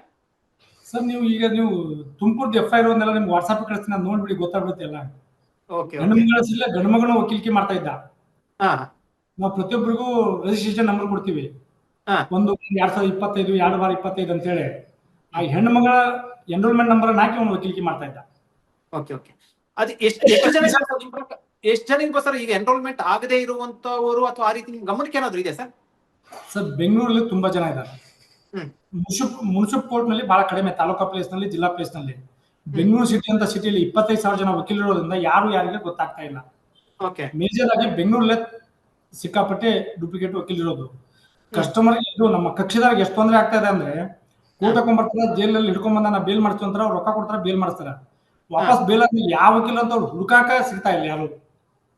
Speaker 2: ಸರ್ ನೀವು ಈಗ ನೀವು ತುಮಕೂರ್ದು ಎಫ್ ಐ ಆರ್ ಒಂದೆಲ್ಲ ನಿಮ್ಗೆ ವಾಟ್ಸ್ಆಪ್ ಕಳಿಸ್ತೀನಿ ನಾನು ನೋಡ್ಬಿಡಿ ಗೊತ್ತಾಗ್ಬಿಡುತ್ತೆ ಎಲ್ಲ.
Speaker 1: ಓಕೆ
Speaker 2: ಗಂಡು ಮಗಳ ಸಿಲ್ಲ ಗಂಡು ಮಗನ ವಕೀಲಿಕೆ ಮಾಡ್ತಾ ಇದ್ದ.
Speaker 1: ಹಾ.
Speaker 2: ನಾವು ಪ್ರತಿಯೊಬ್ಬರಿಗೂ ರಿಜಿಸ್ಟ್ರೇಷನ್ ನಂಬರ್ ಕೊಡ್ತೀವಿ.
Speaker 1: ಹಾ.
Speaker 2: ಒಂದು ಎರಡ್ ಸಾವಿರದ ಇಪ್ಪತ್ತೈದು ಎರಡು ವಾರ ಇಪ್ಪತ್ತೈದು ಅಂತ ಹೇಳಿ. ಆ ಹೆಣ್ಣು ಮಗಳ ಎನ್ರೋಲ್ಮೆಂಟ್ ನಂಬರ್ ಹಾಕಿ ಅವನು ವಕೀಲಿಕೆ ಮಾಡ್ತಾ ಇದ್ದ.
Speaker 1: ಓಕೆ ಓಕೆ ಅದು ಎಷ್ಟು ಎಷ್ಟು ಜನ ಸರ್ ಈಗ ಎನ್ರೋಲ್ಮೆಂಟ್ ಆಗದೆ ಇರುವಂತವರು ಅಥವಾ ಆ ರೀತಿ ನಿಮ್ ಗಮನಕ್ಕೆ ಏನಾದ್ರು ಇದೆ ಸರ್?
Speaker 2: ಸರ್ ಬೆಂಗಳೂರಲ್ಲಿ ತುಂಬಾ ಜನ ಇದ್ದಾರೆ. ಮುನ್ಸಿಪ್ ಮುನ್ಸಿಪ್ ಕೋರ್ಟ್ನಲ್ಲಿ ಬಹಳ ಕಡಿಮೆ ತಾಲೂಕಾ ಪ್ಲೇಸ್ನಲ್ಲಿ ಜಿಲ್ಲಾ ಪ್ಲೇಸ್ನಲ್ಲಿ ಬೆಂಗಳೂರು ಸಿಟಿ ಅಂತ ಸಿಟಿಯಲ್ಲಿ ಇಪ್ಪತ್ತೈದು ಸಾವಿರ ಜನ ವಕೀಲರೋದ್ರಿಂದ ಯಾರು ಯಾರಿಗೆ ಗೊತ್ತಾಗ್ತಾ ಇಲ್ಲ. ಮೇಜರ್ ಆಗಿ ಬೆಂಗಳೂರಲ್ಲೇ ಸಿಕ್ಕಾಪಟ್ಟೆ ಡೂಪ್ಲಿಕೇಟ್ ವಕೀಲ್ ಇರೋದು ಕಸ್ಟಮರ್ ಇದು ನಮ್ಮ ಕಕ್ಷಿದಾರಿಗೆ ಎಷ್ಟು ತೊಂದರೆ ಆಗ್ತಾ ಇದೆ ಅಂದ್ರೆ ಕೋರ್ಟ್ ಹಾಕೊಂಡ್ಬರ್ತಾರೆ ಜೈಲಲ್ಲಿ ಹಿಡ್ಕೊಂಡ್ ಬಂದ ನಾ ಬೇಲ್ ಮಾಡ್ತೀವಿ ಅಂತಾರೆ ಅವ್ರು ರೊಕ್ಕ ಕೊಡ್ತಾರೆ ಬೇಲ್ ಮಾಡ್ತಾರೆ ವಾಪಸ್ ಬೇಲ್ ಆದ್ಮೇಲೆ ಯಾವ ವಕೀಲ ಅಂತ ಅವ್ರು ಹುಡುಕಾಕ ಸಿಗ್ತಾ ಇಲ್ಲ ಯಾರು.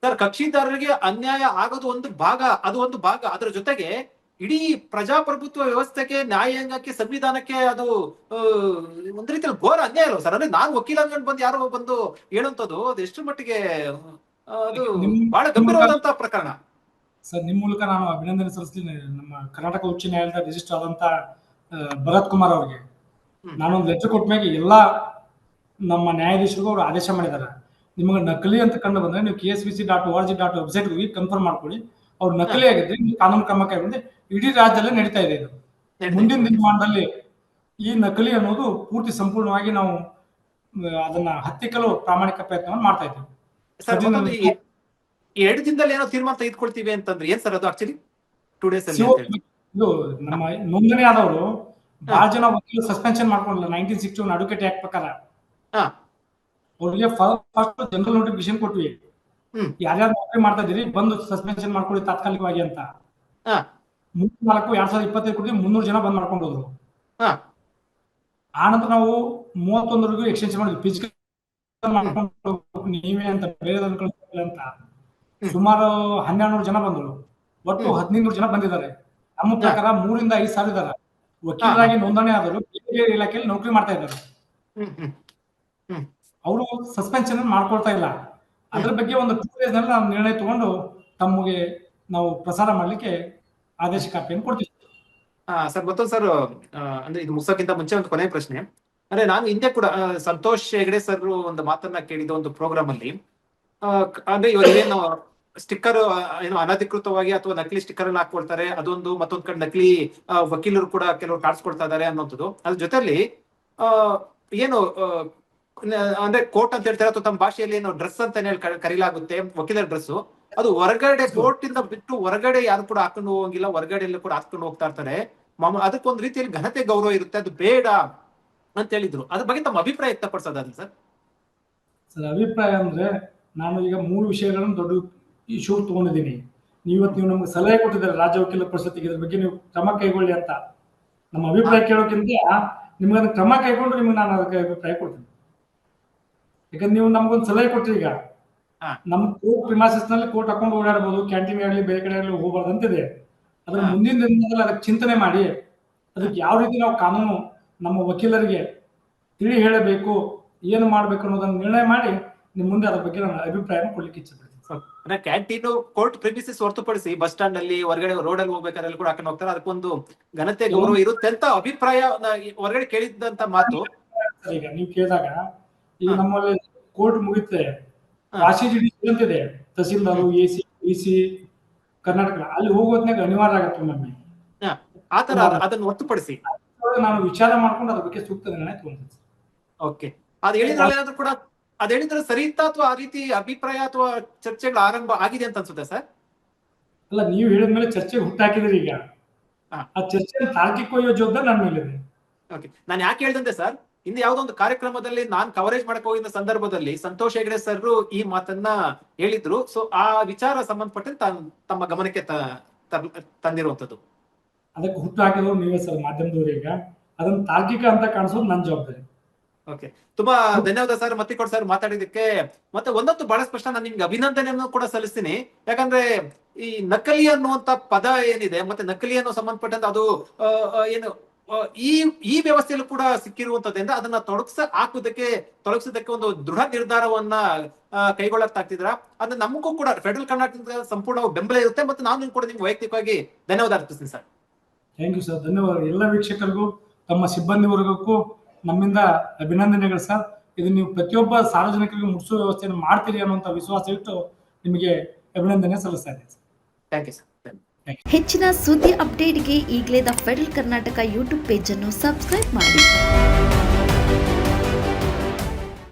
Speaker 1: ಸರ್ ಕಕ್ಷಿದಾರರಿಗೆ ಅನ್ಯಾಯ ಆಗೋದು ಒಂದು ಭಾಗ ಅದು ಒಂದು ಭಾಗ. ಅದರ ಜೊತೆಗೆ ಇಡೀ ಪ್ರಜಾಪ್ರಭುತ್ವ ವ್ಯವಸ್ಥೆಗೆ ನ್ಯಾಯಾಂಗಕ್ಕೆ ಸಂವಿಧಾನಕ್ಕೆ ಅದು ಒಂದ್ ರೀತಿಯಲ್ಲಿ ಘೋರ ಅನ್ಯಾಯ ಇಲ್ಲ ಸರ್? ಅಂದ್ರೆ ನಾನು ವಕೀಲ ಅನ್ಕೊಂಡು ಬಂದು ಯಾರೋ ಬಂದು ಹೇಳುವಂತದ್ದು ಅದು ಎಷ್ಟು ಮಟ್ಟಿಗೆ ಅದು ಬಹಳ ಗಂಭೀರವಾದಂತ ಪ್ರಕರಣ.
Speaker 2: ಸರ್ ನಿಮ್ಮ ಮೂಲಕ ನಾನು ಅಭಿನಂದನೆ ಸಲ್ಲಿಸ್ತೀನಿ. ನಮ್ಮ ಕರ್ನಾಟಕ ಉಚ್ಚ ನ್ಯಾಯಾಲಯದ ರಿಜಿಸ್ಟರ್ ಆದಂತ ಭರತ್ ಕುಮಾರ್ ಅವರಿಗೆ. ನಾನೊಂದು ಲೆಟರ್ ಕೊಟ್ಟ ಮೇಲೆ ಎಲ್ಲಾ ನಮ್ಮ ನ್ಯಾಯಾಧೀಶರಿಗೂ ಅವರು ಆದೇಶ ಮಾಡಿದ್ದಾರೆ. ನಿಮಗೆ ನಕಲಿ ಅಂತ ಕಂಡು ಬಂದ್ರೆ ನೀವು K S B C dot O R G dot website ಹೋಗಿ ಕನ್ಫರ್ಮ್ ಮಾಡ್ಕೊಳ್ಳಿ. ಅವ್ರು ನಕಲಿ ಆಗಿದ್ರೆ ಕಾನೂನು ಕ್ರಮ ಕೈಗೊಂಡು ಇಡೀ ರಾಜ್ಯದಲ್ಲೇ ನಡೀತಾ ಇದೆ ಇದು ಮುಂದಿನ ದಿನಮಾನದಲ್ಲಿ ಈ ನಕಲಿ ಅನ್ನೋದು ಪೂರ್ತಿ ಸಂಪೂರ್ಣವಾಗಿ ನಾವು ಅದನ್ನ ಹತ್ತಿಕ್ಕಲು ಪ್ರಾಮಾಣಿಕ ಪ್ರಯತ್ನವನ್ನು ಮಾಡ್ತಾ ಇದ್ದೀವಿ
Speaker 1: ಎರಡು ದಿನದಲ್ಲಿ ಏನೋ ತೀರ್ಮಾನ ತೆಗೆದುಕೊಳ್ತೀವಿ ಅಂತಂದ್ರೆ ಏನ್ ಸರ್ ಅದು ಆಕ್ಚುಲಿ ಟೂ ಡೇಸ್.
Speaker 2: ಇದು ನಮ್ಮ ನೋಂದಣಿ ಆದವರು ಬಹಳ ಜನ ವಕೀಲ ಸಸ್ಪೆನ್ಷನ್ ಮಾಡ್ಕೊಂಡಿಲ್ಲ nineteen sixty one advocate act ಪ್ರಕಾರ. ಅವ್ರಿಗೆ ಫಸ್ಟ್ ಜನರಲ್ ನೋಟಿಫಿಕೇಶನ್ ಕೊಟ್ವಿ. ಯಾರ್ಯಾರು ನೌಕರಿ ಮಾಡ್ತಾ ಇದೀರಿ ಬಂದು ಸಸ್ಪೆನ್ಷನ್ ಮಾಡ್ಕೊಳ್ಳಿ ತಾತ್ಕಾಲಿಕವಾಗಿ ಅಂತ. ಮೂವತ್ನಾಲ್ಕು ಎರಡ್ ಸಾವಿರದ ಇಪ್ಪತ್ತೈದು ಕೊಟ್ಟು ಮುನ್ನೂರು ಜನ ಬಂದ್ ಮಾಡ್ಕೊಂಡು ಹೋದ್ರು.
Speaker 1: ಹಾ.
Speaker 2: ಆ ನಂತರ ನಾವು ಮೂವತ್ತೊಂದರಿಗೂ ಎಕ್ಸ್ಟೆನ್ಷನ್ ಮಾಡಿದ್ವಿ. ಫಿಸಿಕಲ್ ನೀವೇ ಅಂತ ಬೇರೆ ಅಂತ. ಸುಮಾರು ಹನ್ನೆರಡು ಜನ ಬಂದ್ರು. ಒಟ್ಟು. ಹದಿನೈದು ಜನ ಬಂದಿದ್ದಾರೆ. ನಮ್ಮ ಪ್ರಕಾರ ಮೂರಿಂದ ಐದು ಸಾವಿರ ಇದ್ದಾರೆ. ವಕೀಲರಾಗಿ ನೋಂದಣಿ ಆದರು ಬೇರೆ ಇಲಾಖೆಯಲ್ಲಿ ನೌಕರಿ ಮಾಡ್ತಾ ಇದ್ದಾರೆ. ಅವರು ಸಸ್ಪೆನ್ಷನ್ ಮಾಡ್ಕೊಳ್ತಾ ಇಲ್ಲ. ಅದ್ರ ಬಗ್ಗೆ ಒಂದು ಟೂ ನಲ್ಲಿ ನಾವು ನಿರ್ಣಯ ತಗೊಂಡು ತಮ್ಮಗೆ ನಾವು ಪ್ರಸಾರ ಮಾಡ್ಲಿಕ್ಕೆ ಆದೇಶ ಕಾಪಿಯನ್ನು ಕೊಡ್ತೀವಿ.
Speaker 1: ಸರ್, ಮತ್ತೊಂದು ಸರ್ ಅಂದ್ರೆ ಇದು ಮುಗಿಸೋಕ್ಕಿಂತ ಮುಂಚೆ ಒಂದು ಕೊನೆಯ ಪ್ರಶ್ನೆ. ಅಂದ್ರೆ ನಾನು ಹಿಂದೆ ಕೂಡ ಸಂತೋಷ್ ಹೆಗಡೆ ಸರ್ ಒಂದು ಮಾತನ್ನ ಕೇಳಿದ ಒಂದು ಪ್ರೋಗ್ರಾಮ್ ಅಲ್ಲಿ ಅಂದ್ರೆ ಇವಾಗ ಏನು ಸ್ಟಿಕ್ಕರ್ ಏನು ಅನಧಿಕೃತವಾಗಿ ಅಥವಾ ನಕಲಿ ಸ್ಟಿಕ್ಕರ್ ಅನ್ನ ಹಾಕೊಳ್ತಾರೆ, ಅದೊಂದು ಮತ್ತೊಂದ್ ಕಡೆ ನಕಲಿ ವಕೀಲರು ಕೂಡ ಕೆಲವರು ಕಾಡಿಸ್ಕೊಳ್ತಾ ಇದಾರೆ ಅನ್ನೋಂಥದ್ದು. ಅದ್ರ ಜೊತೆಲಿ ಏನು ಅಂದ್ರೆ ಕೋರ್ಟ್ ಅಂತ ಹೇಳ್ತಾರೆ ಅಥವಾ ತಮ್ಮ ಭಾಷೆಯಲ್ಲಿ ಏನು ಡ್ರೆಸ್ ಅಂತ ಹೇಳಿ ಕರೀಲಾಗುತ್ತೆ ವಕೀಲರ ಡ್ರೆಸ್ ಅದು ಹೊರಗಡೆ ಕೋರ್ಟ್ ಇಂದ ಬಿಟ್ಟು ಹೊರಗಡೆ ಯಾರು ಕೂಡ ಹಾಕೊಂಡು ಹೋಗಂಗಿಲ್ಲ ಹೊರಗಡೆ ಎಲ್ಲ ಕೂಡ ಹಾಕೊಂಡು ಹೋಗ್ತಾ ಇರ್ತಾರೆ. ಮಾಮ ಅದಕ್ಕೊಂದ್ ರೀತಿಯಲ್ಲಿ ಘನತೆ ಗೌರವ ಇರುತ್ತೆ ಅದು ಬೇಡ ಅಂತ ಹೇಳಿದ್ರು. ಅದ್ರ ಬಗ್ಗೆ ತಮ್ಮ ಅಭಿಪ್ರಾಯ ವ್ಯಕ್ತಪಡಿಸೋದಾದ್ರೆ ಸರ್?
Speaker 2: ಸರ್ ಅಭಿಪ್ರಾಯ ಅಂದ್ರೆ ನಾನು ಈಗ ಮೂರು ವಿಷಯಗಳನ್ನು ದೊಡ್ಡ ಇಶ್ಯೂ ತಗೊಂಡಿದ್ದೀನಿ. ನೀವತ್ತು ನೀವು ನಮ್ಗೆ ಸಲಹೆ ಕೊಟ್ಟಿದ್ದಾರೆ ರಾಜ್ಯ ವಕೀಲ ಪರಿಷತ್ತಿಗೆ ಇದ್ರ ಬಗ್ಗೆ ನೀವು ಕ್ರಮ ಕೈಗೊಳ್ಳಿ ಅಂತ. ನಮ್ಮ ಅಭಿಪ್ರಾಯ ಕೇಳೋಕ್ಕಿಂತ ನಿಮ್ಗೆ ಕ್ರಮ ಕೈಗೊಂಡು ನಿಮ್ಗೆ ನಾನು ಅದಕ್ಕೆ ಅಭಿಪ್ರಾಯ ಕೊಡ್ತೀನಿ. ಯಾಕಂದ್ರೆ ನೀವು ನಮ್ಗೊಂದು ಸಲಹೆ ಕೊಟ್ರಿ ಈಗ. ನಮ್ ಕೋರ್ಟ್ ಪ್ರಿಮಾಸಿಸ್ನಲ್ಲಿ ಕೋರ್ಟ್ ಹಾಕೊಂಡು ಓಡಾಡಬಹುದು ಕ್ಯಾಂಟೀನ್ ಆಗಲಿ ಬೇರೆ ಕಡೆ ಆಗಲಿ ಹೋಗ್ಬಾರ್ದು ಅಂತಿದೆ. ಅದ್ರ. ಮುಂದಿನ ದಿನದಲ್ಲಿ ಅದಕ್ಕೆ ಚಿಂತನೆ ಮಾಡಿ ಅದಕ್ಕೆ ಯಾವ ರೀತಿ ನಾವು ಕಾನೂನು ನಮ್ಮ ವಕೀಲರಿಗೆ ತಿಳಿ ಹೇಳಬೇಕು ಏನು ಮಾಡ್ಬೇಕು ಅನ್ನೋದನ್ನ ನಿರ್ಣಯ ಮಾಡಿ ನಿಮ್ ಮುಂದೆ ಅದ್ರ ಬಗ್ಗೆ ನಾನು ಅಭಿಪ್ರಾಯನ ಕೊಡ್ಲಿಕ್ಕೆ ಇಚ್ಛೆ
Speaker 1: ಅಂದ್ರೆ ಕ್ಯಾಂಟೀನ್ ಕೋರ್ಟ್ ಪ್ರಿಮಿಸಿಸ್ ಹೊರತುಪಡಿಸಿ ಬಸ್ ಸ್ಟಾಂಡ್ ಅಲ್ಲಿ ಹೊರಗಡೆ ರೋಡ್ ಅಲ್ಲಿ ಹೋಗ್ಬೇಕಾದ್ರೆ ಕೂಡ ಹಾಕೊಂಡು ಹೋಗ್ತಾರೆ. ಅದಕ್ಕೊಂದು ಘನತೆ ಗೌರವ ಇರುತ್ತೆ ಅಂತ ಅಭಿಪ್ರಾಯ ಹೊರಗಡೆ ಕೇಳಿದಂತ ಮಾತು.
Speaker 2: ಈಗ ನೀವು ಕೇಳಿದಾಗ ಈಗ. ನಮ್ಮಲ್ಲಿ ಕೋರ್ಟ್ ಮುಗಿತೆ ರಾಶಿ ಜುಡಿಷಿಯಲ್ ಅಂತ ಇದೆ tahsildar A C D C Karnataka. ಅಲ್ಲಿ ಹೋಗೋದ್ನಾಗ ಅನಿವಾರ್ಯ ಆಗತ್ತೆ ಒಮ್ಮೊಮ್ಮೆ.
Speaker 1: ಆತರ ಅದನ್ನು ಹೊರತುಪಡಿಸಿ
Speaker 2: ನಾನು ವಿಚಾರ ಮಾಡ್ಕೊಂಡು ಅದ್ರ ಬಗ್ಗೆ ಸೂಕ್ತ ನಿರ್ಣಯ ತಗೊಂಡಿದ್ದೆ
Speaker 1: ಓಕೆ. ಅದ್ ಹೇಳಿದ್ರೆ ಏನಾದ್ರು ಕೂಡ ಅದ್ ಹೇಳಿದ್ರೆ ಸರಿ ಇತ್ತಾ ಅಥವಾ ಆ ರೀತಿ ಅಭಿಪ್ರಾಯ ಅಥವಾ ಚರ್ಚೆಗಳು ಆರಂಭ ಆಗಿದೆ ಅಂತ ಅನ್ಸುತ್ತೆ ಸರ್?
Speaker 2: ಅಲ್ಲ ನೀವು ಹೇಳಿದ್ಮೇಲೆ ಚರ್ಚೆಗೆ ಹುಟ್ಟಾಕಿದ್ರಿ ಈಗ. ಆ ಚರ್ಚೆ ತಾರ್ಕಿಕ ಒಯ್ಯೋ ಜವಾಬ್ದಾರಿ ನನ್ನ ಮೇಲಿದೆ.
Speaker 1: ಓಕೆ. ನಾನು ಯಾಕೆ ಹೇಳ್ದಂತೆ ಸರ್? ಹಿಂದೆ ಯಾವುದೋ ಒಂದು ಕಾರ್ಯಕ್ರಮದಲ್ಲಿ ನಾನ್ ಕವರೇಜ್ ಮಾಡಕ್ ಹೋಗಿದ್ದ ಸಂದರ್ಭದಲ್ಲಿ ಸಂತೋಷ್ ಹೆಗಡೆ ಸರ್ ಈ ಮಾತನ್ನ ಹೇಳಿದ್ರು. ಸೊ ಆ ವಿಚಾರ ಸಂಬಂಧಪಟ್ಟಂತೆ ತಮ್ಮ ಗಮನಕ್ಕೆ ತಂದಿರುವಂತದ್ದು
Speaker 2: ಅದಕ್ಕೆ ಹುಟ್ಟು ನೀವೇ ಸರ್ ಮಾಧ್ಯಮದವರೀಗ ಅದನ್ನ ತಾರ್ಕಿಕ ಅಂತ ಕಾಣಿಸೋದು ನನ್ನ ಜವಾಬ್ದಾರಿ.
Speaker 1: ಓಕೆ ತುಂಬಾ ಧನ್ಯವಾದ ಸರ್ ಮತ್ತಿಕೊಡ್ ಸರ್ ಮಾತಾಡಿದಕ್ಕೆ ಮತ್ತೆ ಒಂದೊತ್ತು ಬಹಳ ಸ್ಪಷ್ಟ ನಾನು ನಿಮ್ಗೆ ಅಭಿನಂದನೆಯನ್ನು ಕೂಡ ಸಲ್ಲಿಸ್ತೀನಿ. ಯಾಕಂದ್ರೆ ಈ ನಕಲಿ ಅನ್ನುವಂತ ಪದ ಏನಿದೆ ಮತ್ತೆ ನಕಲಿ ಅನ್ನೋ ಸಂಬಂಧಪಟ್ಟಂತ ಅದು ಏನು ಈ ಈ ವ್ಯವಸ್ಥೆಯಲ್ಲೂ ಕೂಡ ಸಿಕ್ಕಿರುವಂತದ್ದರಿಂದ ಅದನ್ನ ತೊಡಗಿಸ ಹಾಕುದಕ್ಕೆ ತೊಡಗಿಸೋದಕ್ಕೆ ಒಂದು ದೃಢ ನಿರ್ಧಾರವನ್ನ ಕೈಗೊಳ್ಳಕ್ತಾಗ್ತಿದ್ರ ಅದನ್ನ ನಮಗೂ ಕೂಡ ಫೆಡರಲ್ ಕರ್ನಾಟಕದ ಸಂಪೂರ್ಣ ಬೆಂಬಲ ಇರುತ್ತೆ ಮತ್ತೆ ನಾನು ಕೂಡ ನಿಮ್ಗೆ ವೈಯಕ್ತಿಕವಾಗಿ ಧನ್ಯವಾದ ಅರ್ಪಿಸ್ತೀನಿ ಸರ್.
Speaker 2: ಥ್ಯಾಂಕ್ ಯು ಸರ್ ಧನ್ಯವಾದ. ಎಲ್ಲ ವೀಕ್ಷಕರಿಗೂ ತಮ್ಮ ಸಿಬ್ಬಂದಿ ವರ್ಗಕ್ಕೂ ನಮ್ಮಿಂದ ಅಭಿನಂದನೆಗಳು ಸರ್ ಇದು ನೀವು ಪ್ರತಿಯೊಬ್ಬ ಸಾರ್ವಜನಿಕರಿಗೆ ಮುಟ್ಟಿಸೋ ವ್ಯವಸ್ಥೆಯನ್ನು ಮಾಡ್ತೀರಿ ಅನ್ನುವಂಥ ವಿಶ್ವಾಸ ಇಟ್ಟು ನಿಮಗೆ ಅಭಿನಂದನೆ ಸಲ್ಲಿಸ್ತಾ ಇದ್ದೀನಿ ಸರ್
Speaker 1: ಥ್ಯಾಂಕ್ ಯು ಸರ್
Speaker 3: ಹೆಚ್ಚಿನ ಸುದ್ದಿ ಅಪ್ಡೇಟ್ಗೆ ಈಗಲೇ ದ ಫೆಡರಲ್ ಕರ್ನಾಟಕ ಯೂಟ್ಯೂಬ್ ಪೇಜನ್ನು ಸಬ್ಸ್ಕ್ರೈಬ್ ಮಾಡಿ.